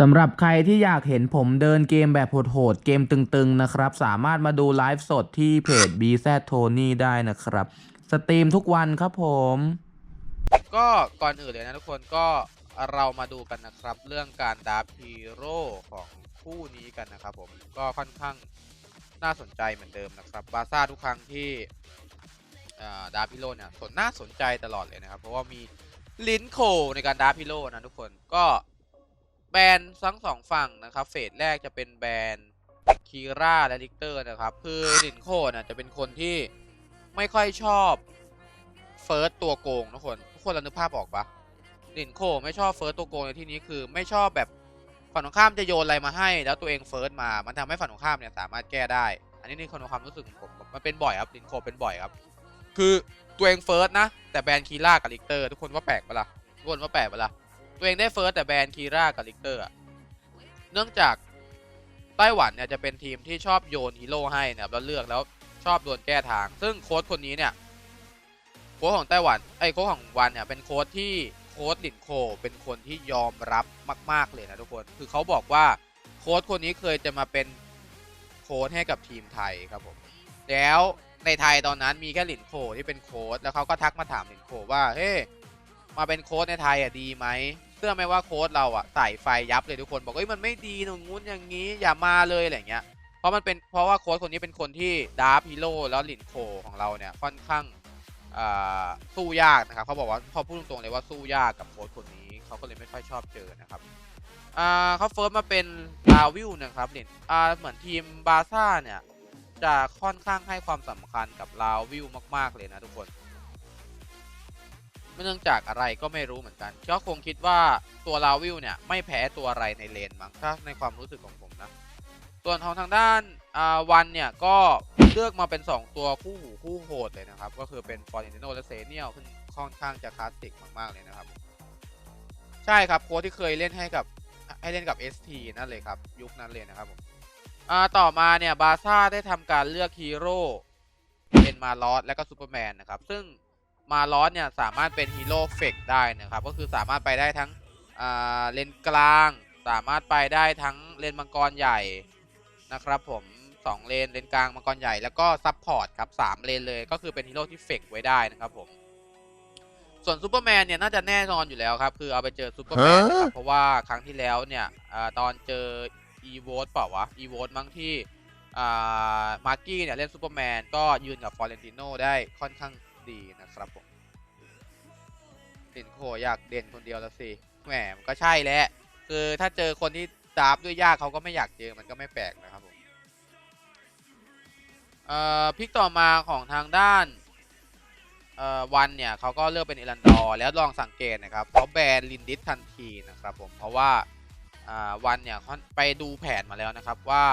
สำหรับใครที่อยากเห็นผมเดินเกมแบบโหดๆ เกมตึงๆ นะครับ สามารถมาดูไลฟ์สดที่เพจ BZ Tony ได้นะครับ สตรีมทุกวันครับผม ก็ก่อนอื่นเลยนะทุกคนก็เรามาดูกันนะครับเรื่องการดับฮีโร่ของคู่นี้กันนะครับผมก็ค่อนข้างน่าสนใจเหมือนเดิมนะครับบาซ่าทุกครั้งที่ดับฮีโร่เนี่ยสนน่าสนใจตลอดเลยนะครับ เพราะว่ามีลินโคในการดับฮีโร่นะทุกคนก็ แบรนด์ทั้งสองฝั่งนะครับเฟสแรกจะเป็นแบรนด์คีร่าและลิกเตอร์นะครับ คือลินโคนะจะเป็นคนที่ไม่ค่อยชอบเฟิร์สตัวโกงทุกคนทุกคนเรานึกภาพออกปะลินโคไม่ชอบเฟิร์สตัวโกงในที่นี้คือไม่ชอบแบบฝั่งตรงข้ามจะโยนอะไรมาให้ แล้วตัวเองเฟิร์สมา มันทำให้ฝั่งตรงข้ามเนี่ยสามารถแก้ได้ อันนี้ในคนความรู้สึกของผมมันเป็นบ่อยครับลินโคเป็นบ่อยครับ คือตัวเองเฟิร์สนะ แต่แบรนด์คีร่ากับลิกเตอร์ ทุกคนว่าแปลกปะล่ะทุกคนว่าแปลกปะล่ะ ตัวเองได้เฟิร์สแต่แบรนด์คีร่ากับลิกเตอร์เนื่องจากไต้หวันเนี่ยจะเป็นทีมที่ชอบโยนฮีโร่ให้นะครับแล้วเลือกแล้วชอบโดนแก้ทาง ซึ่งโค้ชคนนี้เนี่ยโค้ชของไต้หวันไอ้โค้ชของวันเนี่ยเป็นโค้ชที่โค้ชหลินโคเป็นคนที่ยอมรับมาก ๆ เลยนะทุกคน คือเขาบอกว่าโค้ชคนนี้เคยจะมาเป็นโค้ชให้กับทีมไทยครับผมแล้วในไทยตอนนั้นมีแค่หลินโคที่เป็นโค้ชแล้วเขาก็ทักมาถามหลินโคว่าเฮ้ย มาเป็นโค้ชในไทยอะดีไหมเชื่อไหมว่าโค้ชเราอะใส่ไฟยับเลยทุกคนบอกว่าเฮ้ยมันไม่ดีตรงนู้นอย่างนี้อย่ามาเลยอะไรเงี้ยเพราะมันเป็นเพราะว่าโค้ชคนนี้เป็นคนที่ดาร์ฟฮีโร่แล้วหลินโคของเราเนี่ยค่อนข้างสู้ยากนะครับเขาบอกว่าพอพูดตรงๆเลยว่าสู้ยากกับโค้ชคนนี้เขาก็เลยไม่ค่อยชอบเจอนะครับเขาเฟิร์สมาเป็นลาวิลนะครับเหรียญเหมือนทีมบาซ่าเนี่ยจะค่อนข้างให้ความสำคัญกับลาวิลมากๆเลยนะทุกคน เนื่องจากอะไรก็ไม่รู้เหมือนกันก็คงคิดว่าตัวลาวิลเนี่ยไม่แพ้ตัวอะไรในเลนมั้งถ้าในความรู้สึกของผมนะ ส่วนของทางด้านวันเนี่ยก็เลือกมาเป็น 2 ตัวคู่หูคู่โหดเลยนะครับ ก็คือเป็นฟอร์ตินโนและเซเนียลซึ่งค่อนข้างจะคลาสสิกมากๆเลยนะครับ ใช่ครับโค้ชที่เคยเล่นให้กับให้เล่นกับ ST นั่นเลยครับ ยุคนั้นเลยนะครับผมต่อมาเนี่ยบาซ่าได้ทำการเลือกฮีโร่เป็นมาลอสและก็ซูเปอร์แมนนะครับ ซึ่ง มาลอสเนี่ยสามารถเป็นฮีโร่เฟกได้นะครับ ก็คือสามารถไปได้ทั้งอ่าเลนกลาง สามารถไปได้ทั้งเลนมังกรใหญ่นะครับผม2เลนเลนกลางมังกรใหญ่แล้วก็ซับพอร์ตครับ3เลนเลยก็คือเป็นฮีโร่ที่เฟกไว้ได้นะครับผมส่วนซูเปอร์แมนเนี่ยน่าจะแน่นอนอยู่แล้วครับ คือเอาไปเจอซูเปอร์แมนนะครับเพราะว่าครั้งที่แล้วเนี่ยอาตอนเจออีโวตเปล่าวะอีโวตมั้งที่มาร์กี้เนี่ยเล่นซูเปอร์แมนก็ยืนกับฟอร์เรนติโนได้ค่อนข้าง ดีนะครับผมสินโคอยากเด่นคนเดียวแล้วสิแหมมันก็ใช่แหละคือถ้าเจอคนที่ดาบด้วยยากเขาก็ไม่อยากเจอมันก็ไม่แปลกนะครับผมเอ่อพิกต่อมาของทางด้านเอ่อวันเนี่ยเขาก็เลือกเป็นเอรันดอร์แล้วลองสังเกตนะครับเขาแบนลินดิสทันทีนะครับผมเพราะว่าอ่าวันเนี่ยเขาไปดูแผนมาแล้วนะครับว่า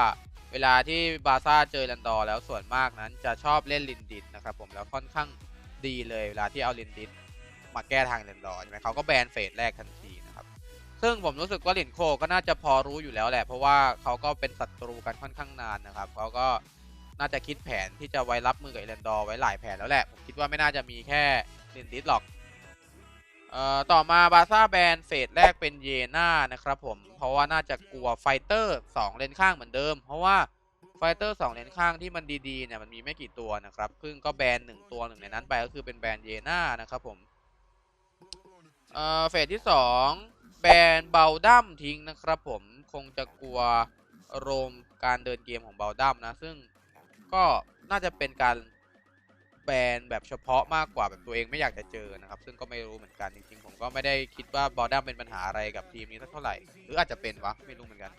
เวลาที่บาซ่าเจอเอรันดอร์แล้วส่วนมากนั้นจะชอบเล่นลินดิสนะครับผมแล้วค่อนข้าง ดีเลยเวลาที่เอาลินดิสมาแก้ทางเอรันดอร์ใช่ไหมเขาก็แบนเฟสแรกทันทีนะครับ ซึ่งผมรู้สึกว่าหลินโคก็น่าจะพอรู้อยู่แล้วแหละ เพราะว่าเขาก็เป็นศัตรูกันค่อนข้างนานนะครับเขาก็น่าจะคิดแผนที่จะไว้รับมือกับเอเลนดอร์ไว้หลายแผนแล้วแหละ ผมคิดว่าไม่น่าจะมีแค่ลินดิสหรอกเอ่อต่อมาบาซ่าแบนเฟสแรกเป็นเยน่านะครับผม เพราะว่าน่าจะกลัวไฟเตอร์ 2 เลนข้างเหมือนเดิม เพราะว่า ไฟเตอร์2เลนข้างที่มันดีๆเนี่ยมันมีไม่กี่ตัวนะครับซึ่งก็แบนหนึ่งตัวหนึ่งในนั้นไปก็คือเป็นแบนเยน่านะครับผมเอ่อเฟสที่2แบนเบลดัมทิ้งนะครับผมคงจะกลัวโรมการเดินเกมของเบลดัมนะ ซึ่งก็น่าจะเป็นการแบนแบบเฉพาะมากกว่าแบบตัวเองไม่อยากจะเจอนะครับ ซึ่งก็ไม่รู้เหมือนกันจริงๆผมก็ไม่ได้คิดว่าเบลดัมเป็นปัญหาอะไรกับทีมนี้สักเท่าไหร่หรืออาจจะเป็นวะไม่รู้เหมือนกัน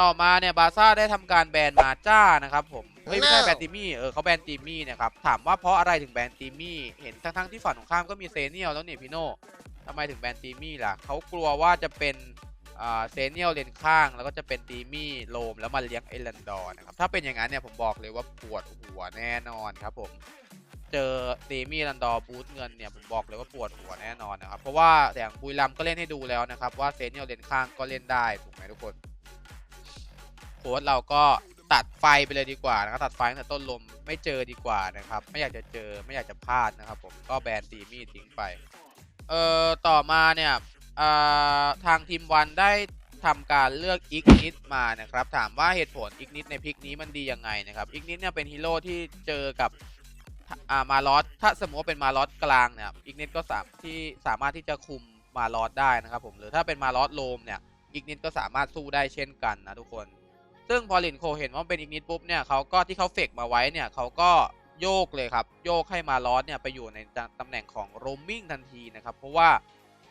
ต่อมาเนี่ยบาซ่าได้ทำการแบนมาจ้านะครับผมเฮ้ยไม่ใช่แบนติมี่เออเขาแบนติมี่เนะครับถามว่าเพราะอะไรถึงแบนติมี่เห็นทั้งๆที่ฝั่งของข้ามก็มีเซเนียลแล้วเนี่ยพี่โน่ทำไมถึงแบนตีมี่ล่ะเขากลัวว่าจะเป็นอ่าเซเนียลเลนข้างแล้วก็จะเป็นตีมี่โลมแล้วมาเลี้ยงเอลันดอร์นะครับถ้าเป็นอย่างนั้นเนี่ยผมบอกเลยว่าปวดหัวแน่นอนครับผมเจอตีมี่ลันดอร์บูทเงินเนี่ยผมบอกเลยว่าปวดหัวแน่นอนนะครับเพราะว่าอย่างบุยลัมก็เล่นให้ดูแล้วนะครับว่าเซเนียลเลนข้างก็เล่นได้ถูกไหมทุกคนโค้ชเราก็ตัดไฟไปเลยดีกว่านะครับตัดไฟตั้งแต่ต้นลมไม่เจอดีกว่านะครับ ไม่อยากจะเจอไม่อยากจะพลาดนะครับ ผมก็แบนตีมี่ทิ้งไปเอ่อต่อมาเนี่ยอ่าทางทีมวันได้ทำการเลือกอิกนิดมานะครับ ถามว่าเหตุผลอิกนิดในพิกนี้มันดียังไงนะครับอิกนิดเนี่ยเป็นฮีโร่ที่เจอกับอ่ามาลอสถ้าสมมติว่าเป็นมาลอสกลางเนี่ยอิกนิดก็สามที่สามารถที่จะคุมมาลอสได้นะครับผมหรือถ้าเป็นมาลอสโลมเนี่ยอิกนิดก็สามารถสู้ได้เช่นกันนะทุกคน ซึ่งพอลินโคเห็นว่าเป็นอิกนิดปุ๊บเนี่ยเขาก็ที่เขาเฟกมาไว้เนี่ยเขาก็โยกเลยครับโยกให้มาลอสเนี่ยไปอยู่ในตำแหน่งของโรมมิ่งทันทีนะครับเพราะว่า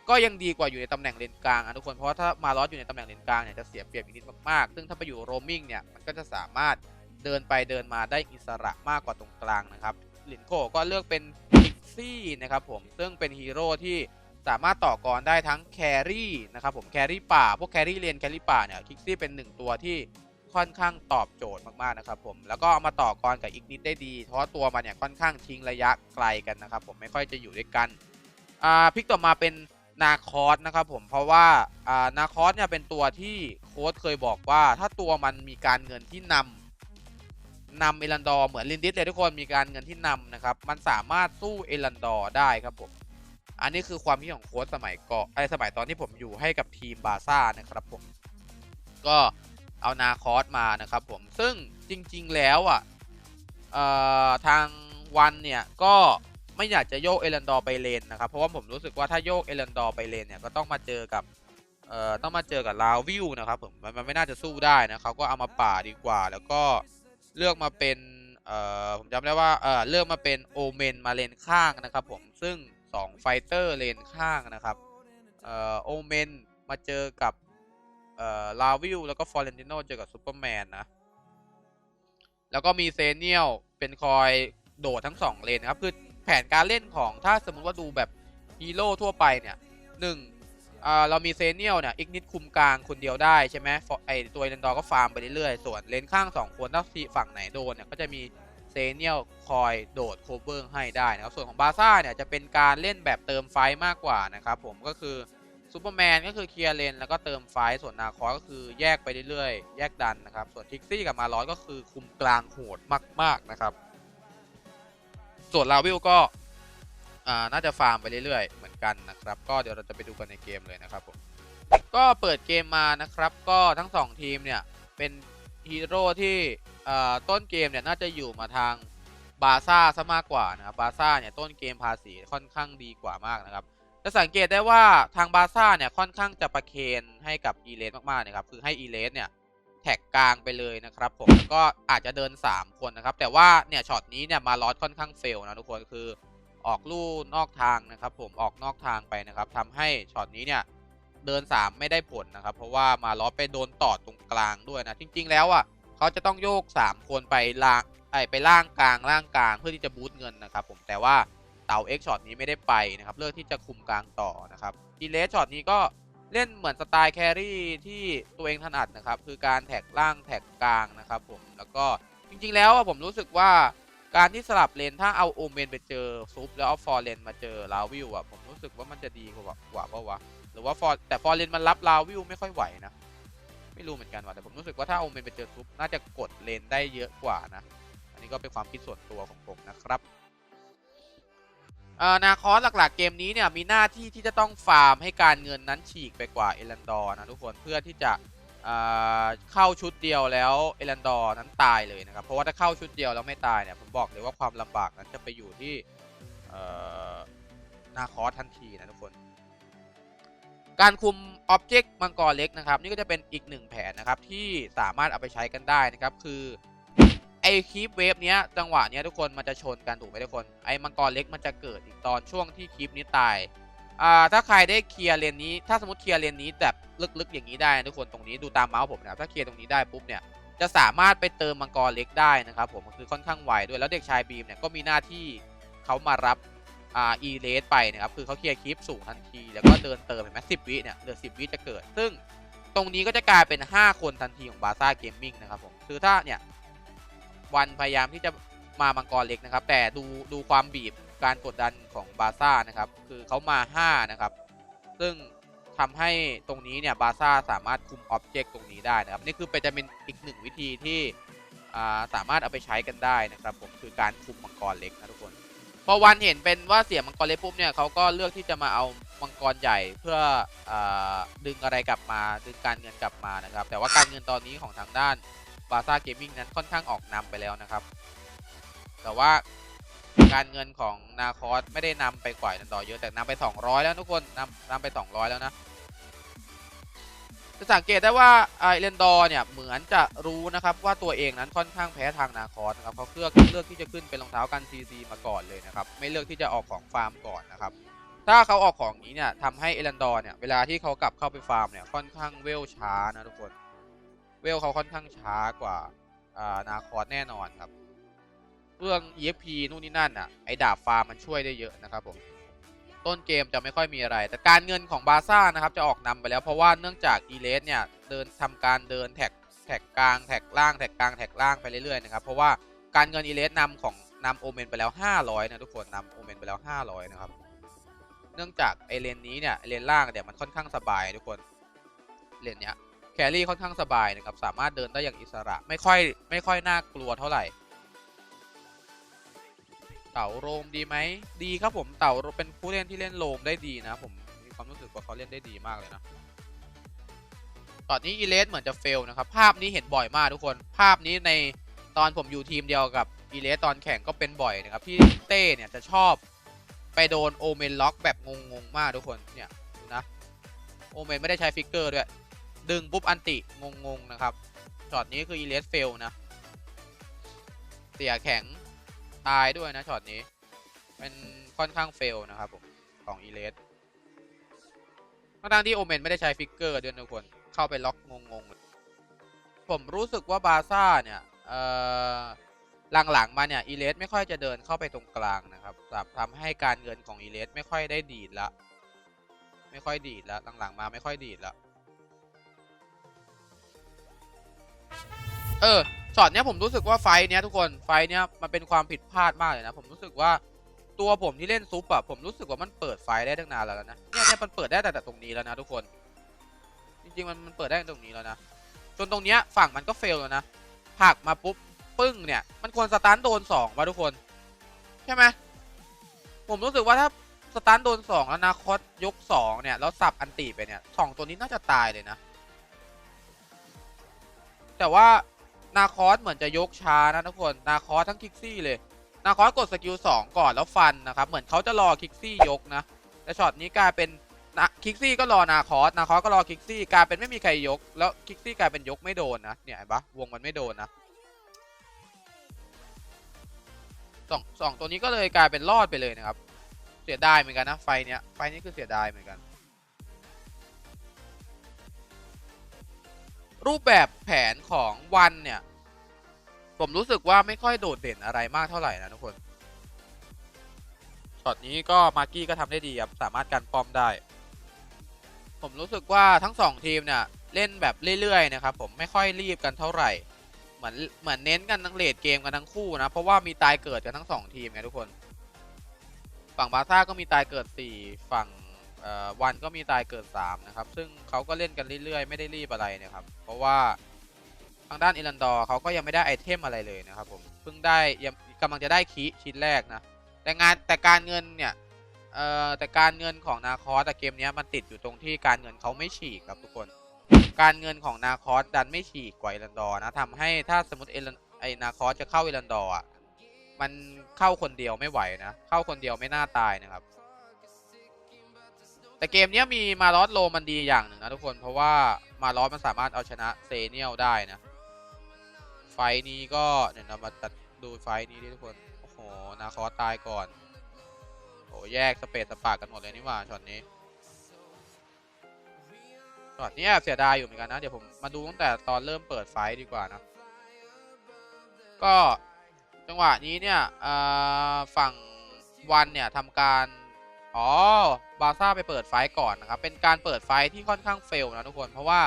ก็ยังดีกว่าอยู่ในตำแหน่งเลนกลางอะทุกคนเพราะถ้ามาลอสอยู่ในตำแหน่งเลนกลางเนี่ยจะเสียเปรียบอีกนิดมากๆ ซึ่งถ้าไปอยู่โรมมิ่งเนี่ยมันก็จะสามารถเดินไปเดินมาได้อิสระมากกว่าตรงกลางนะครับลินโคก็เลือกเป็นคิกซี่นะครับผมซึ่งเป็นฮีโร่ที่สามารถต่อกรได้ทั้งแครี่นะครับผมแครี่ป่าพวกแครี่เลนแครี่ป่าเนี่ยคิกซี่เป็นหนึ่งตัวที่ ค่อนข้างตอบโจทย์มากๆนะครับผมแล้วก็เอามาต่อกรกับอีกนิดได้ดี เพราะตัวมันเนี่ยค่อนข้างทิ้งระยะไกลกันนะครับผมไม่ค่อยจะอยู่ด้วยกันอ่าพิกต่อมาเป็นนาคอสนะครับผมเพราะว่าอ่านาคอสเนี่ยเป็นตัวที่โค้ชเคยบอกว่า ถ้าตัวมันมีการเงินที่นำนำเอรันดอร์เหมือนลินดิสเลยทุกคนมีการเงินที่นำนะครับมันสามารถสู้เอรันดอร์ได้ครับผมอันนี้คือความคิดของโค้ชสมัยก่อนไอสมัยตอนที่ผมอยู่ให้กับทีมบาซ่านะครับผมก็ เอานาคอสมานะครับผมซึ่งจริง ๆ แล้วอะอ่อทางวันเนี่ยก็ไม่อยากจะโยกเอรันดอร์ไปเลนนะครับ เพราะว่าผมรู้สึกว่าถ้าโยกเอรันดอร์ไปเลนเนี่ยก็ต้องมาเจอกับเอ่อต้องมาเจอกับลาวิวนะครับผมมันไม่น่าจะสู้ได้นะเขาก็เอามาป่าดีกว่า แล้วก็เลือกมาเป็นเอ่อผมจำได้ว่าเอ่อเลือกมาเป็นโอเมนมาเลนข้างนะครับผมซึ่ง2ไฟเตอร์เลนข้างนะครับเอ่อโอเมนมาเจอกับ เอ่อลาวิวแล้วก็ฟอร์เรนติโนเจอกับซูเปอร์แมนนะ แล้วก็มีเซเนียลเป็นคอยโดดทั้ง 2 เลนนะครับ คือแผนการเล่นของถ้าสมมุติว่าดูแบบฮีโร่ทั่วไปเนี่ยหนึ่งเรามีเซเนียลเนี่ยอีกนิดคุมกลางคนเดียวได้ใช่ไหมฟอไอตัวเอเลนดอร์ก็ฟาร์มไปเรื่อยๆ ส่วนเลนข้าง 2 คนถ้าฝั่งไหนโดนเนี่ยก็จะมีเซเนียลคอยโดดโคเวอร์ให้ได้นะครับ ส่วนของบาซ่าเนี่ยจะเป็นการเล่นแบบเติมไฟมากกว่านะครับผมก็คือ ซูเปอร์แมนก็คือเคลียร์เลนแล้วก็เติมไฟส่วนนาคอก็คือแยกไปเรื่อยๆ แยกดันนะครับ ส่วนทิกซี่กับมาร้อยก็คือคุมกลางโหดมาก ๆ นะครับ ส่วนลาวิลก็อ่าน่าจะฟาร์มไปเรื่อยๆ เหมือนกันนะครับ ก็เดี๋ยวเราจะไปดูกันในเกมเลยนะครับผมก็เปิดเกมมานะครับ ก็ทั้ง 2 ทีมเนี่ยเป็นฮีโร่ที่อ่าต้นเกมเนี่ยน่าจะอยู่มาทางบาซ่าซะมากกว่านะครับบาซ่าเนี่ยต้นเกมภาษีค่อนข้างดีกว่ามากนะครับ จะสังเกตได้ว่าทางบาซ่าเนี่ยค่อนข้างจะประเคนให้กับอีเลสมากๆนะครับคือให้อีเลสเนี่ยแท็กกลางไปเลยนะครับผมก็อาจจะเดิน 3 คนนะครับ แต่ว่าเนี่ยช็อตนี้เนี่ยมาลอสค่อนข้างเฟลนะทุกคนคือออกลู่นอกทางนะครับ ผมออกนอกทางไปนะครับทำให้ช็อตนี้เนี่ยเดิน 3 ไม่ได้ผลนะครับ เพราะว่ามาลอสไปโดนต่อตรงกลางด้วยนะจริง ๆ แล้วอะเขาจะต้องโยก 3 คนไปล่างไปล่างกลางล่างกลางเพื่อที่จะบูตเงินนะครับ ผมแต่ว่า เต่าเอ็กช็อตนี้ไม่ได้ไปนะครับเลือกที่จะคุมกลางต่อนะครับอีเลสช็อตนี้ก็เล่นเหมือนสไตล์แครี่ที่ตัวเองถนัดนะครับคือการแท็กล่างแท็กกลางนะครับผมแล้วก็จริงๆแล้วผมรู้สึกว่าการที่สลับเลนถ้าเอาโอเมนไปเจอซุปแล้วเอาฟอร์เลนมาเจอลาวิวอะผมรู้สึกว่ามันจะดีกว่ากว่าเปล่าวะหรือว่าฟอร์แต่ฟอร์เลนมันรับลาวิวไม่ค่อยไหวนะไม่รู้เหมือนกันว่ะแต่ผมรู้สึกว่าถ้าโอเมนไปเจอซุปน่าจะกดเลนได้เยอะกว่านะ อันนี้ก็เป็นความคิดส่วนตัวของผมนะครับ นาคอสหลักๆเกมนี้เนี่ยมีหน้าที่ที่จะต้องฟาร์มให้การเงินนั้นฉีกไปกว่าเอรันดอร์นะทุกคนเพื่อที่จะเข้าชุดเดียวแล้วเอรันดอร์นั้นตายเลยนะครับเพราะว่าถ้าเข้าชุดเดียวแล้วไม่ตายเนี่ยผมบอกเลยว่าความลำบากนั้นจะไปอยู่ที่นาคอสทันทีนะทุกคน การคุมอ็อบเจกต์มังกรเล็กนะครับนี่ก็จะเป็นอีกหนึ่งแผนนะครับที่สามารถเอาไปใช้กันได้นะครับคือ ไอคลิปเวฟเนี้ยจังหวะเนี้ยทุกคนมันจะชนกันถูกไหมทุกคน ไอมังกรเล็กมันจะเกิดอีกตอนช่วงที่คลิปนี้ตายอ่าถ้าใครได้เคลียร์เลนนี้ ถ้าสมมติเคลียร์เลนนี้แบบลึกๆอย่างนี้ได้ทุกคนตรงนี้ดูตามเมาส์ผมนะครับถ้าเคลียร์ตรงนี้ได้ปุ๊บเนี่ยจะสามารถไปเติมมังกรเล็กได้นะครับผมคือค่อนข้างไวด้วยแล้วเด็กชายบีมเนี่ยก็มีหน้าที่เขามารับอ่าอีเลสไปนะครับคือเขาเคลียร์คลิปสูงทันทีแล้วก็เดินเติมเห็นไหมสิบวิเนี่ยเหลือสิบวิจะเกิด ซึ่งตรงนี้ก็จะกลายเป็น 5 คนทันทีของบาซ่าเกมมิ่งนะครับผมคือถ้าเนี่ย วันพยายามที่จะมามังกรเล็กนะครับ แต่ดูดูความบีบการกดดันของบาซ่านะครับ คือเขามา 5 นะครับ ซึ่งทำให้ตรงนี้เนี่ยบาซ่าสามารถคุมออบเจกต์ตรงนี้ได้นะครับ นี่คือเป็นจะเป็นอีกหนึ่งวิธีที่าสามารถเอาไปใช้กันได้นะครับ ผมคือการคุมมังกรเล็กนะทุกคน พอวันเห็นเป็นว่าเสียมังกรเล็กปุ๊บเนี่ยเขาก็เลือกที่จะมาเอามังกรใหญ่เพื่ออดึงอะไรกลับมาดึงการเงินกลับมานะครับ แต่ว่าการเงินตอนนี้ของทางด้าน บาซ่าเกมมิ่งนั้นค่อนข้างออกนำไปแล้วนะครับ แต่ว่าการเงินของนาคอสไม่ได้นำไปกว่านันดอร์เยอะแต่นำไป 200 แล้วทุกคนนำนำไป 200 แล้วนะจะสังเกตได้ว่าไอเรนดอร์เนี่ยเหมือนจะรู้นะครับว่าตัวเองนั้นค่อนข้างแพ้ทางนาคอสนะครับเขาเลือกเลือกที่จะขึ้นเป็นรองเท้ากันซีซีมาก่อนเลยนะครับไม่เลือกที่จะออกของฟาร์มก่อนนะครับถ้าเขาออกของนี้เนี่ยทำให้เอรันดอร์เนี่ยเวลาที่เขากลับเข้าไปฟาร์มเนี่ยค่อนข้างเวลช้านะทุกคน เวลเขาค่อนข้างช้ากว่าอ่านาคอสแน่นอนครับ เรื่อง EFP นู่นนี่นั่นอะไอดาบฟาร์มมันช่วยได้เยอะนะครับผมต้นเกมจะไม่ค่อยมีอะไร แต่การเงินของบาซ่านะครับจะออกนำไปแล้วเพราะว่าเนื่องจากอีเลสเนี่ยเดินทำการเดินแท็กแท็กกลางแท็กล่างแท็กกลางแท็กล่างไปเรื่อยๆนะครับเพราะว่าการเงินอีเลสนำของนำโอเมนไปแล้ว 500นะทุกคนนำโอเมนไปแล้ว 500 นะครับ เนื่องจากไอเลนนี้เนี่ยเลนล่างเนี่ยมันค่อนข้างสบายทุกคนเลนเนี้ย แครี่ค่อนข้างสบายนะครับสามารถเดินได้อย่างอิสระไม่ค่อยไม่ค่อยน่ากลัวเท่าไหร่ เต่าโรมดีไหมดีครับผมเต่าเป็นผู้เล่นที่เล่นโรมได้ดีนะผมมีความรู้สึกว่าเขาเล่นได้ดีมากเลยนะตอนนี้อีเลสเหมือนจะเฟลนะครับภาพนี้เห็นบ่อยมากทุกคนภาพนี้ในตอนผมอยู่ทีมเดียวกับอีเลสตอนแข่งก็เป็นบ่อยนะครับพี่เต้เนี่ยจะชอบไปโดนโอเมนล็อกแบบงงๆมากทุกคนเนี่ยนะโอเมนไม่ได้ใช้ฟิกเกอร์ด้วย ดึงปุ๊บอันติงงๆนะครับช็อตนี้คืออีเลสเฟลนะ เสียแข็งตายด้วยนะช็อตนี้ เป็นค่อนข้างเฟลนะครับผมของอีเลสทั้งๆที่โอเมนไม่ได้ใช้ฟิกเกอร์ด้วยทุกคนเข้าไปล็อกงงๆผมรู้สึกว่าบาซ่าเนี่ยเอ่อหลังๆมาเนี่ยอีเลสไม่ค่อยจะเดินเข้าไปตรงกลางนะครับทำให้การเงินของอีเลสไม่ค่อยได้ดีดละไม่ค่อยดีดละหลังๆมาไม่ค่อยดีดละ เออช็อตเนี้ยผมรู้สึกว่าไฟเนี้ยทุกคนไฟเนี้ยมันเป็นความผิดพลาดมากเลยนะผมรู้สึกว่าตัวผมที่เล่นซุปอะผมรู้สึกว่ามันเปิดไฟได้ตั้งนานแล้วนะเนี่ยเนี่ยมันเปิดได้แต่แต่ตรงนี้แล้วนะทุกคน จริงๆมันมันเปิดได้ตรงนี้แล้วนะจนตรงเนี้ยฝั่งมันก็เฟลแล้วนะผักมาปุ๊บปึ้งเนี่ยมันควรสตาร์ทโดนสองวะทุกคนใช่ไหมผมรู้สึกว่าถ้าสตาร์ทโดนสองแล้วนาคอสยกสองเนี่ยแล้วสับอันตีไปเนี่ยสองตัวนี้น่าจะตายเลยนะ แต่ว่านาคอสเหมือนจะยกช้านะทุกคนนาคอสทั้งคิกซี่เลยนาคอสกดสกิล2ก่อนแล้วฟันนะครับเหมือนเขาจะรอคิกซี่ยกนะแต่ช็อตนี้กลายเป็นนะคิกซี่ก็รอนาคอสนาคอสก็รอคิกซี่กลายเป็นไม่มีใครยก แล้วคิกซี่กลายเป็นยกไม่โดนนะเนี่ยเห็นปะวงมันไม่โดนนะสองสองตัวนี้ก็เลยกลายเป็นรอดไปเลยนะครับ เสียดายเหมือนกันนะไฟเนี้ยไฟนี้คือเสียดายเหมือนกัน รูปแบบแผนของวันเนี่ย ผมรู้สึกว่าไม่ค่อยโดดเด่นอะไรมากเท่าไหร่นะทุกคนช็อตนี้ก็มาร์กี้ก็ทำได้ดีครับสามารถกันป้อมได้ ผมรู้สึกว่าทั้งสองทีมเนี่ยเล่นแบบเรื่อยๆนะครับผมไม่ค่อยรีบกันเท่าไหร่เหมือนเหมือนเน้นกันทั้งเลดเกมกันทั้งคู่นะเพราะว่ามีตายเกิดกันทั้งสองทีมไงทุกคน ฝั่งบาซ่าก็มีตายเกิด 4 ฝั่ง วันก็มีตายเกิด 3 นะครับ ซึ่งเขาก็เล่นกันเรื่อยๆ ไม่ได้รีบอะไรนะครับ เพราะว่าทางด้านอิรันดอร์เขาก็ยังไม่ได้ไอเทมอะไรเลยนะครับผมเพิ่งได้ยังกำลังจะได้คีชิ้นแรกนะแต่งานแต่การเงินเนี่ยเอ่อแต่การเงินของนาคอสแต่เกมนี้มันติดอยู่ตรงที่การเงินเขาไม่ฉีกครับทุกคน การเงินของนาคอสดันไม่ฉีกกว่าอิรันดอร์นะทำให้ถ้าสมมติเอรันไอนาคอสจะเข้าอิรันดอร์อะมันเข้าคนเดียวไม่ไหวนะเข้าคนเดียวไม่น่าตายนะครับ แต่เกมนี้มีมาลอสโลมันดีอย่างหนึ่งนะทุกคนเพราะว่ามาลอสมันสามารถเอาชนะเซเนียลได้นะ ไฟนี้ก็เดี๋ยวเรามาตัดดูไฟนี้ดิทุกคน โอ้โห นาคอตายก่อนโอ้แยกสเปซสปากกันหมดเลยนี่หว่าช็อตนี้ช็อตนี้เสียดายอยู่เหมือนกันนะ เดี๋ยวผมมาดูตั้งแต่ตอนเริ่มเปิดไฟดีกว่านะ ก็จังหวะนี้เนี่ยฝั่งวันเนี่ยทำการ อ๋อบาซ่าไปเปิดไฟก่อนนะครับ เป็นการเปิดไฟที่ค่อนข้างเฟลนะทุกคน เพราะว่า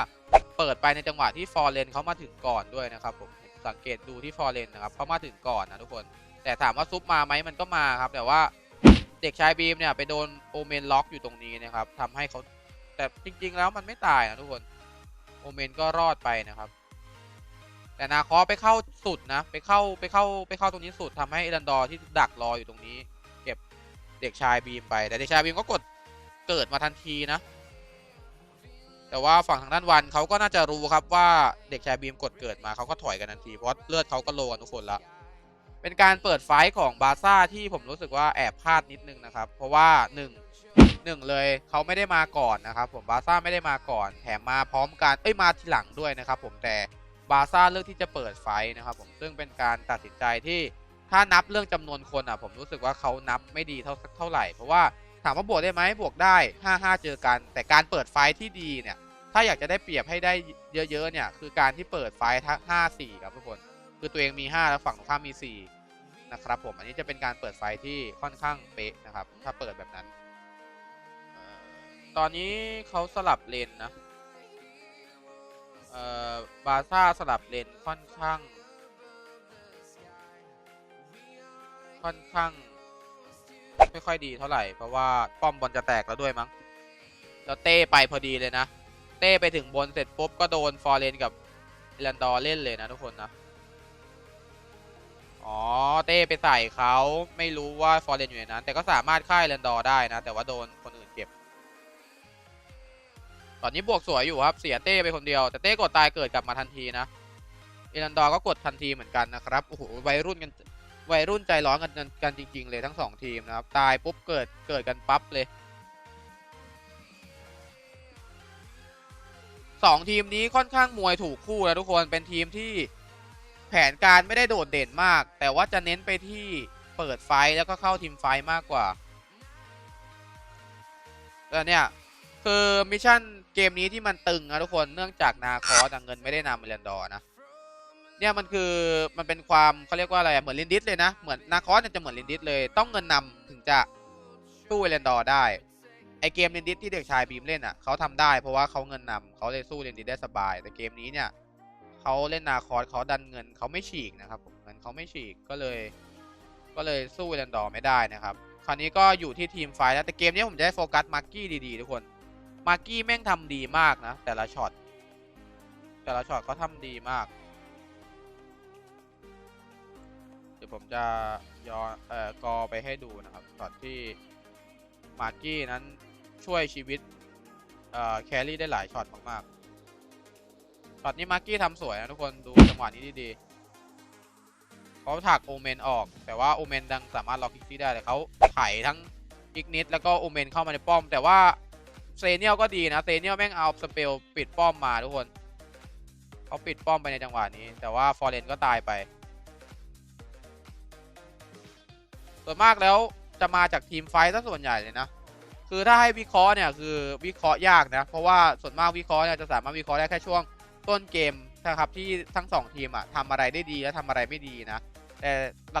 เปิดไปในจังหวะที่ฟอร์เรนเขามาถึงก่อนด้วยนะครับผม สังเกตดูที่ฟอร์เรนนะครับเขามาถึงก่อนนะทุกคน แต่ถามว่าซุปมาไหมมันก็มาครับ แต่ว่าเด็กชายบีมเนี่ยไปโดนโอเมนล็อกอยู่ตรงนี้นะครับทำให้เขาแต่จริง ๆ แล้วมันไม่ตายนะทุกคน โอเมนก็รอดไปนะครับ แต่นาคอไปเข้าสุดนะ ไปเข้าไปเข้าไปเข้าตรงนี้สุดทำให้เอรันดอร์ที่ดักรออยู่ตรงนี้ เด็กชายบีมไป แต่เด็กชายบีมก็กดเกิดมาทันทีนะ แต่ว่าฝั่งทางด้านวันเขาก็น่าจะรู้ครับว่าเด็กชายบีมกดเกิดมาเขาก็ถอยกันทันทีเพราะเลือดเขาก็โลกันทุกคนละเป็นการเปิดไฟของบาซ่าที่ผมรู้สึกว่าแอบพลาดนิดนึงนะครับ เพราะว่าหนึ่งหนึ่งเลยเขาไม่ได้มาก่อนนะครับผมบาซ่าไม่ได้มาก่อน แถมมาพร้อมกันเอ้ยมาทีหลังด้วยนะครับผมแต่บาซ่าเลือกที่จะเปิดไฟนะครับผมซึ่งเป็นการตัดสินใจที่ ถ้านับเรื่องจำนวนคนอะผมรู้สึกว่าเขานับไม่ดีเท่าสักเท่าไหร่ เพราะว่าถามว่าบวกได้ไหมบวกได้ 5 5 เจอกัน แต่การเปิดไฟที่ดีเนี่ย ถ้าอยากจะได้เปรียบให้ได้เยอะๆเนี่ย คือการที่เปิดไฟท์ทั้ง5 4 ครับทุกคน คือตัวเองมี 5 แล้วฝั่งตรงข้ามมี 4 นะครับผม อันนี้จะเป็นการเปิดไฟที่ค่อนข้างเป๊ะนะครับ ถ้าเปิดแบบนั้น ตอนนี้เขาสลับเลนนะเอ่อบาซ่าสลับเลนค่อนข้าง ค่อนข้าง ไม่ค่อยดีเท่าไหร่ เพราะว่าป้อมบอลจะแตกแล้วด้วยมั้ง แล้วเต้ไปพอดีเลยนะ เต้ไปถึงบนเสร็จปุ๊บก็โดนฟอร์เรนกับเอลันดอร์เล่นเลยนะทุกคนนะ อ๋อเต้ไปใส่เขาไม่รู้ว่าฟอร์เรนอยู่ในนั้น แต่ก็สามารถฆ่าเอลันดอร์ได้นะ แต่ว่าโดนคนอื่นเก็บ ตอนนี้บวกสวยอยู่ครับ เสียเต้ไปคนเดียว แต่เต้กดตายเกิดกลับมาทันทีนะเอลันดอร์ก็กดทันทีเหมือนกันนะครับ โอ้โหวัยรุ่นกัน วัยรุ่นใจร้อนกันกันจริง ๆ เลยทั้งสองทีมนะครับ ตายปุ๊บเกิดเกิดกันปั๊บเลยสองทีมนี้ค่อนข้างมวยถูกคู่นะทุกคนเป็นทีมที่แผนการไม่ได้โดดเด่นมาก แต่ว่าจะเน้นไปที่เปิดไฟแล้วก็เข้าทีมไฟมากกว่าแล้วเนี่ยคือมิชชั่นเกมนี้ที่มันตึงนะทุกคนเนื่องจากนาคอสเงินไม่ได้นำเอเลนดอนะ เนี่ยมันคือมันเป็นความเขาเรียกว่าอะไรอะเหมือนลินดิสเลยนะเหมือนนาคอสจะเหมือนลินดิสเลยต้องเงินนำถึงจะสู้เอเลนดอร์ได้ไอเกมลินดิสที่เด็กชายบีมเล่นอะเขาทำได้เพราะว่าเขาเงินนำเขาเลยสู้ลินดิสได้สบาย แต่เกมนี้เนี่ยเขาเล่นนาคอสเขาดันเงินเขาไม่ฉีกนะครับผมเงินเขาไม่ฉีกก็เลย ก็เลยสู้เอเลนดอร์ไม่ได้นะครับคราวนี้ก็อยู่ที่ทีมไฟแล้วแต่เกมนี้ผมจะได้โฟกัสมาร์กี้ดีๆทุกคนมาร์กี้แม่งทำดีมากนะแต่ละช็อตแต่ละช็อตเขาทำดีมาก ยวผมจะย้อนเอ่อกอไปให้ดูนะครับช็อตที่มาร์กี้นั้นช่วยชีวิตเอ่อแครี่ได้หลายช็อตมากๆช็อตนี้มาร์กี้ทำสวยนะทุกคนดูจังหวะนี้ดีๆเขาถักโอเมนออก แต่ว่าโอเมนดังสามารถล็อกพิกซี่ได้แต่เขาไถทั้งอิกนิดแล้วก็โอเมนเข้ามาในป้อม แต่ว่าเซเนียลก็ดีนะเซเนียลแม่งเอาสเปลปิดป้อมมาทุกคนเขาปิดป้อมไปในจังหวะนี้ แต่ว่าฟอร์เรนก็ตายไป ส่วนมากแล้วจะมาจากทีมไฟท์ซะส่วนใหญ่เลยนะ คือถ้าให้วิเคราะห์เนี่ยคือวิเคราะห์ยากนะ เพราะว่าส่วนมากวิเคราะห์เนี่ยจะสามารถวิเคราะห์ได้แค่ช่วงต้นเกมนะครับที่ทั้งสองทีมอะทำอะไรได้ดีและทำอะไรไม่ดีนะ แต่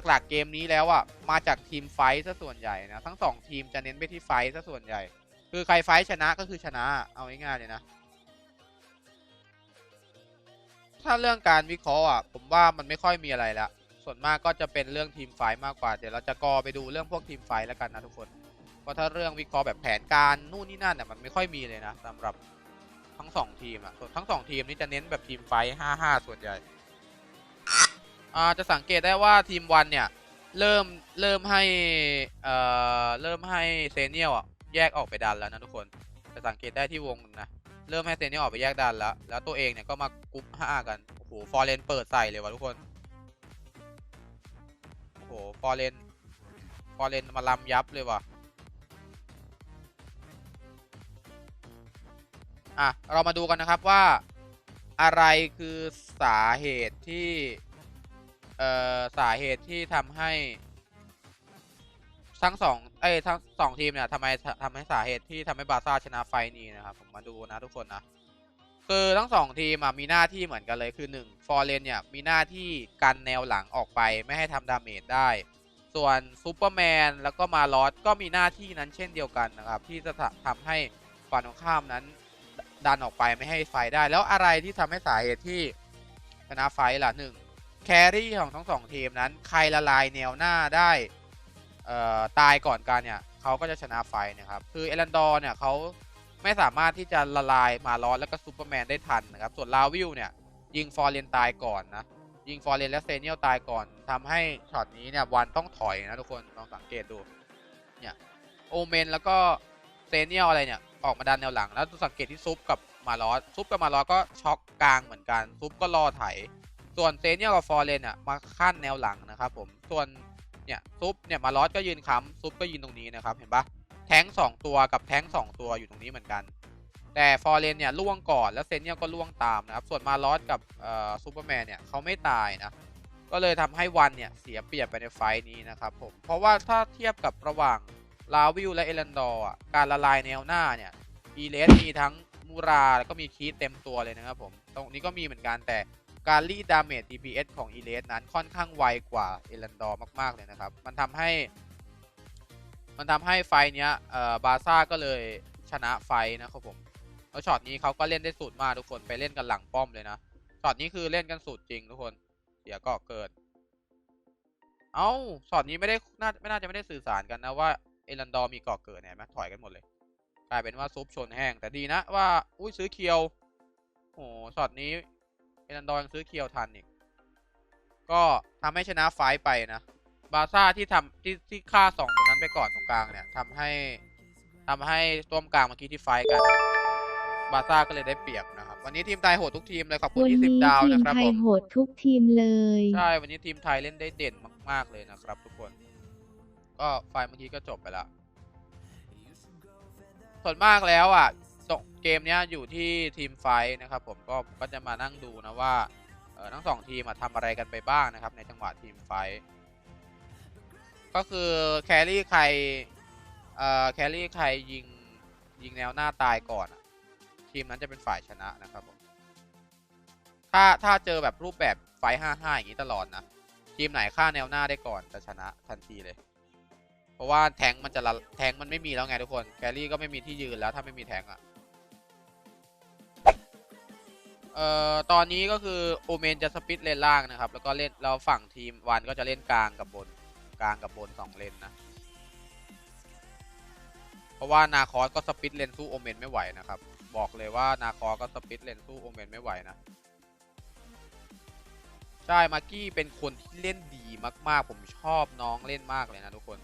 หลักๆเกมนี้แล้วอะมาจากทีมไฟท์ซะส่วนใหญ่นะทั้งสองทีมจะเน้นไปที่ไฟท์ซะส่วนใหญ่ คือใครไฟท์ชนะก็คือชนะเอาง่ายๆเลยนะถ้าเรื่องการวิเคราะห์อะผมว่ามันไม่ค่อยมีอะไรละ ส่วนมากก็จะเป็นเรื่องทีมไฟมากกว่า เดี๋ยวเราจะกอไปดูเรื่องพวกทีมไฟแล้วกันนะทุกคน เพราะถ้าเรื่องวิเคราะห์แบบแผนการนู่นนี่นั่นเนี่ยมันไม่ค่อยมีเลยนะสำหรับทั้งสองทีมอะส่วนทั้งสองทีมนี่จะเน้นแบบทีมไฟท์ห้าห้าส่วนใหญ่อ่าจะสังเกตได้ว่าทีมวันเนี่ยเริ่มเริ่มให้เอ่อเริ่มให้เซเนียลอะแยกออกไปดันแล้วนะทุกคนจะสังเกตได้ที่วงนะเริ่มให้เซเนียลออกไปแยกดันแล้ว แล้วตัวเองเนี่ยก็มากรุ๊ปห้ากันโอ้โหฟอร์เรนเปิดใส่เลยว่ะทุกคน ฟอร์เรนฟอร์เรนมาลำยับเลยว่ะ อะ เรามาดูกันนะครับว่าอะไรคือสาเหตุที่ เอ่อ สาเหตุที่ทำให้ ทั้งสองเอ้ยทั้งสองทีมเนี่ยทำไมทำให้สาเหตุที่ทำให้บาซ่าชนะไฟล์นี้นะครับ ผมมาดูนะทุกคนนะ คือทั้งสองทีมอะมีหน้าที่เหมือนกันเลยคือ1ฟอร์เรนเนี่ยมีหน้าที่กันแนวหลังออกไปไม่ให้ทำดาเมจได้ ส่วนซูเปอร์แมนแล้วก็มาลอสก็มีหน้าที่นั้นเช่นเดียวกันนะครับที่จะทำให้ฝั่งตรงข้ามนั้นดันออกไปไม่ให้ไฟได้ แล้วอะไรที่ทำให้สาเหตุที่ชนะไฟล่ะหนึ่งแครี่ของทั้งสองทีมนั้นใครละลายแนวหน้าได้ตายก่อนกันเนี่ยเขาก็จะชนะไฟนะครับคือเอลันดอร์เนี่ยเขา ไม่สามารถที่จะละลายมาลอสแล้วก็ซูเปอร์แมนได้ทันนะครับ ส่วนลาวิลเนี่ย ยิงฟอร์เรนตายก่อนนะ ยิงฟอร์เรนและเซเนียลตายก่อนทำให้ช็อตนี้เนี่ยวันต้องถอยนะทุกคนลองสังเกตดู เนี่ยโอเมนแล้วก็เซเนียลอะไรเนี่ยออกมาดันแนวหลัง แล้วสังเกตที่ซุปกับมาลอสซุปกับมาลอสก็ช็อกกลางเหมือนกันซุปก็รอไถ ส่วนเซเนียลกับฟอร์เรนอะมาขั้นแนวหลังนะครับผมส่วนเนี่ยซุปเนี่ยมาลอสก็ยืนค้ำซุปก็ยืนตรงนี้นะครับเห็นปะ แท้งสองตัวกับแท้งสองตัวอยู่ตรงนี้เหมือนกัน แต่ฟอร์เรนเนี่ยล่วงก่อนแล้วเซนเนียลก็ล่วงตามนะครับ ส่วนมาลอสกับซูเปอร์แมนเนี่ยเขาไม่ตายนะ ก็เลยทำให้วันเนี่ยเสียเปรียบไปในไฟต์นี้นะครับผม เพราะว่าถ้าเทียบกับระหว่างลาวิลและเอลันดอร์การละลายแนวหน้าเนี่ยอีเลสมีทั้งมูราแล้วก็มีคีตเต็มตัวเลยนะครับผม ตรงนี้ก็มีเหมือนกันแต่การรีดดาเมจ DPS ของอีเลสนั้นค่อนข้างไวกว่าเอลันดอร์มากๆเลยนะครับ มันทำให้ มันทำให้ไฟเนี้ยเอ่อบาซ่าก็เลยชนะไฟนะครับผมแล้วช็อตนี้เขาก็เล่นได้สุดมากทุกคนไปเล่นกันหลังป้อมเลยนะช็อตนี้คือเล่นกันสุดจริงทุกคนเสียก็เกิดเอ้าช็อตนี้ไม่ได้น่าไม่น่าจะไม่ได้สื่อสารกันนะว่าเอรันดอมีก่อเกิดเนี่ยไหมถอยกันหมดเลย กลายเป็นว่าซุปชนแห้งแต่ดีนะว่าอุ้ยซื้อเคียวโอ้ช็อตนี้เอรันดอยังซื้อเคียวทันอีกก็ทำให้ชนะไฟไปนะ บาซ่าที่ทำที่ที่ฆ่าสองตัวนั้นไปก่อนตรงกลางเนี่ยทำให้ทำให้ต้วมกลางเมื่อกี้ที่ไฟท์กัน บาซ่าก็เลยได้เปรียบนะครับ วันนี้ทีมไทยโหดทุกทีมเลยขอบคุณวันนี้20ดาวทีมนะครับไทผยมโหดทุกทีมเลย ใช่ วันนี้ทีมไทยเล่นได้เด่นมาก ๆ เลยนะครับ ทุกคน ก็ไฟล์เมื่อกี้ก็จบไปแล้วส่วนมากแล้วอะตกเกมเนี้ยอยู่ที่ทีมไฟท์นะครับ ผมก็ก็จะมานั่งดูนะว่าเออทั้งสองทีมอะทำอะไรกันไปบ้างนะครับ ในจังหวะทีมไฟท์ ก็คือแครี่ใครเอ่อแครี่ใครยิงยิงแนวหน้าตายก่อนอะทีมนั้นจะเป็นฝ่ายชนะนะครับผมถ้าถ้าเจอแบบรูปแบบไฟห้าห้าอย่างนี้ตลอดนะทีมไหนฆ่าแนวหน้าได้ก่อนจะชนะทันทีเลย เพราะว่าแทงมันจะละแทงมันไม่มีแล้วไงทุกคนแครี่ก็ไม่มีที่ยืนแล้วถ้าไม่มีแทงอะเอ่อตอนนี้ก็คือโอเมนจะสปิดเลนล่างนะครับ แล้วก็เล่นเราฝั่งทีมวันก็จะเล่นกลางกับบน กลางกับบนสองเลนนะ เพราะว่านาคอสก็สปิดเลนสู้โอเมนไม่ไหวนะครับ บอกเลยว่านาคอสก็สปิดเลนสู้โอเมนไม่ไหวนะ ใช่มาร์กี้เป็นคนที่เล่นดีมากๆ ผมชอบน้องเล่นมากเลยนะทุกคน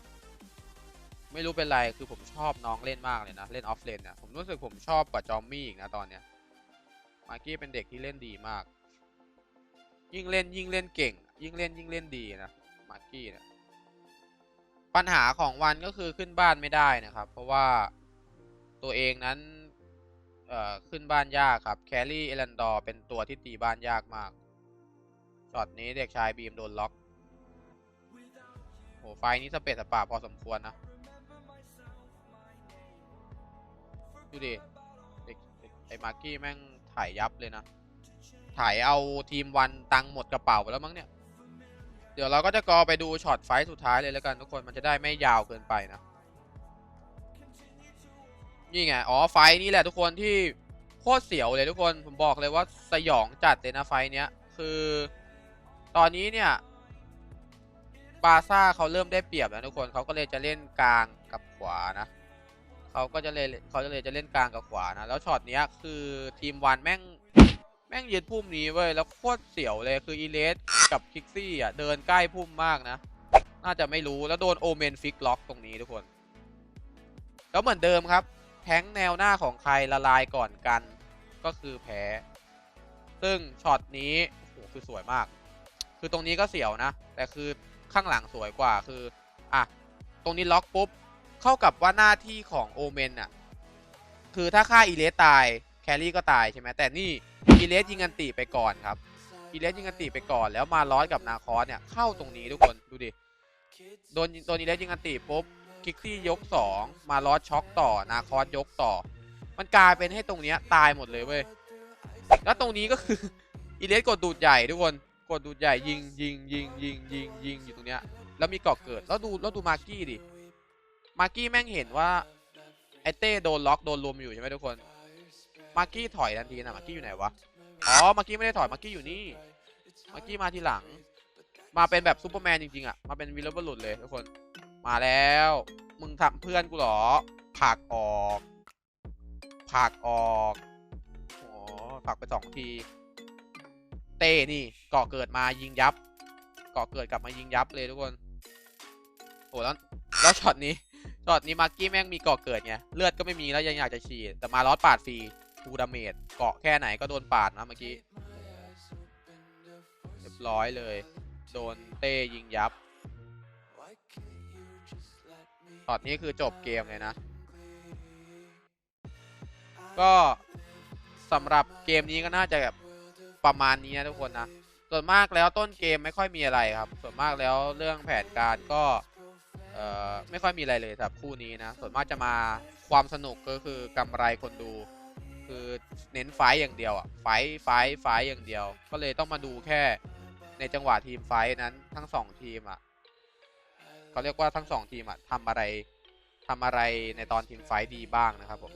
ไม่รู้เป็นไรคือผมชอบน้องเล่นมากเลยนะ เล่นออฟเลนเนี่ยผมรู้สึกผมชอบกว่าจอมมี่อีกนะตอนเนี้ยมาร์กี้เป็นเด็กที่เล่นดีมาก ยิ่งเล่นยิ่งเล่นเก่ง ยิ่งเล่นยิ่งเล่นดีนะมาร์กี้เนี่ย ปัญหาของวันก็คือขึ้นบ้านไม่ได้นะครับ เพราะว่าตัวเองนั้นขึ้นบ้านยากครับ แครี่เอลันดอร์เป็นตัวที่ตีบ้านยากมาก ช็อตนี้เด็กชายบีมโดนล็อกโหไฟนี้สเปซสปาพอสมควรนะ ดูดิเด็กไอ้มาร์กี้แม่งถ่ายยับเลยนะ ถ่ายเอาทีมวันตังหมดกระเป๋าไปแล้วมั้งเนี่ย เดี๋ยวเราก็จะกอไปดูช็อตไฟสุดท้ายเลยแล้วกันทุกคนมันจะได้ไม่ยาวเกินไปนะ นี่ไง อ๋อไฟนี่แหละทุกคนที่โคตรเสียวเลยทุกคนผมบอกเลยว่าสยองจัดเลยนะไฟเนี้ย คือตอนนี้เนี่ยบาซ่าเขาเริ่มได้เปรียบแล้วทุกคนเขาก็เลยจะเล่นกลางกับขวานะเขาก็จะเลยเขาจะเลยจะเล่นกลางกับขวานะแล้วช็อตเนี้ยคือทีมวันแม่ง ม่งยืนพุ่มนี้เว้ย แล้วโคตรเสียวเลยคืออีเลสกับคิกซี่อะ เดินใกล้พุ่มมากนะ น่าจะไม่รู้แล้วโดนโอเมนฟิกล็อกตรงนี้ทุกคน แล้วเหมือนเดิมครับ แทงแนวหน้าของใครละลายก่อนกัน ก็คือแพ้ ซึ่งช็อตนี้โอ้โหคือสวยมาก คือตรงนี้ก็เสียวนะ แต่คือข้างหลังสวยกว่าคืออะตรงนี้ล็อกปุ๊บเข้ากับว่าหน้าที่ของโอเมนอะคือถ้าฆ่าอีเลสตาย แครี่ก็ตายใช่ไหมแต่นี่อีเลสยิงอันติไปก่อนครับอีเลสยิงอันติไปก่อนแล้วมาลอสกับนาคอสเนี่ยเข้าตรงนี้ทุกคนดูดิโดนโดนอีเลสยิงอันติปุ๊บคิกซี่ยก 2 มาลอสช็อกต่อนาคอสยกต่อ มันกลายเป็นให้ตรงเนี้ยตายหมดเลยเว้ยแล้วตรงนี้ก็คืออีเลสกดดูดใหญ่ทุกคนกดดูดใหญ่ยิงยิงยิงยิงยิงยิงอยู่ตรงเนี้ยแล้วมีเกาะเกิดแล้วดูแล้วดูมาร์กี้ดิมาร์กี้แม่งเห็นว่าไอเต้โดนล็อกโดนรวมอยู่ใช่ไหมทุกคน มาร์กี้ถอยทันทีนะมาร์กี้อยู่ไหนวะอ๋อมาร์กี้ไม่ได้ถอยมาร์กี้อยู่นี่มาร์กี้มาทีหลัง มาเป็นแบบซูเปอร์แมนจริงๆอะมาเป็นวิลเลอร์บุลเลยทุกคนมาแล้ว มึงทำเพื่อนกูเหรอผักออกผักออกอ๋อผักไปสองที เต้นี่เกาะเกิดมายิงยับเกาะเกิดกลับมายิงยับเลยทุกคนโอ้แล้วแล้วช็อตนี้จอดนี้มาร์กี้แม่งมีเกาะเกิดไงเลือดก็ไม่มีแล้วยังอยากจะฉีดแต่มาลอสปาดฟรี ทูดาเมจเกาะแค่ไหนก็โดนปาดนะเมื่อกี้เรียบร้อยเลย โดนเต้ยิงยับตอนนี้คือจบเกมเลยนะ ก็สำหรับเกมนี้ก็น่าจะแบบประมาณนี้นะทุกคนนะ ส่วนมากแล้วต้นเกมไม่ค่อยมีอะไรครับ ส่วนมากแล้วเรื่องแผนการก็ไม่ค่อยมีอะไรเลยสำหรับคู่นี้นะ ส่วนมากจะมาความสนุกก็คือกำไรคนดู คือเน้นไฟอย่างเดียวอะไฟไฟไฟอย่างเดียว ก็เลยต้องมาดูแค่ในจังหวะทีมไฟนั้นทั้งสองทีมอะเขาเรียกว่าทั้งสองทีมอะทำอะไรทำอะไรในตอนทีมไฟดีบ้างนะครับผม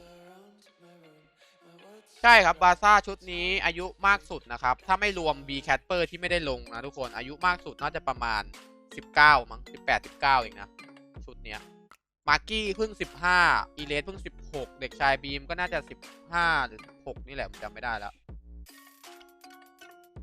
ใช่ครับบาซ่าชุดนี้อายุมากสุดนะครับ ถ้าไม่รวม B c a t p e r ที่ไม่ได้ลงนะทุกคนอายุมากสุดน่าจะประมาณ 19 มั้ง18 19เองนะ ชุดเนี้ย มาร์กี้เพิ่ง 15 อีเลสเพิ่ง 16 เด็กชายบีมก็น่าจะ 15 หรือ 16 นี่แหละผมจำไม่ได้แล้ว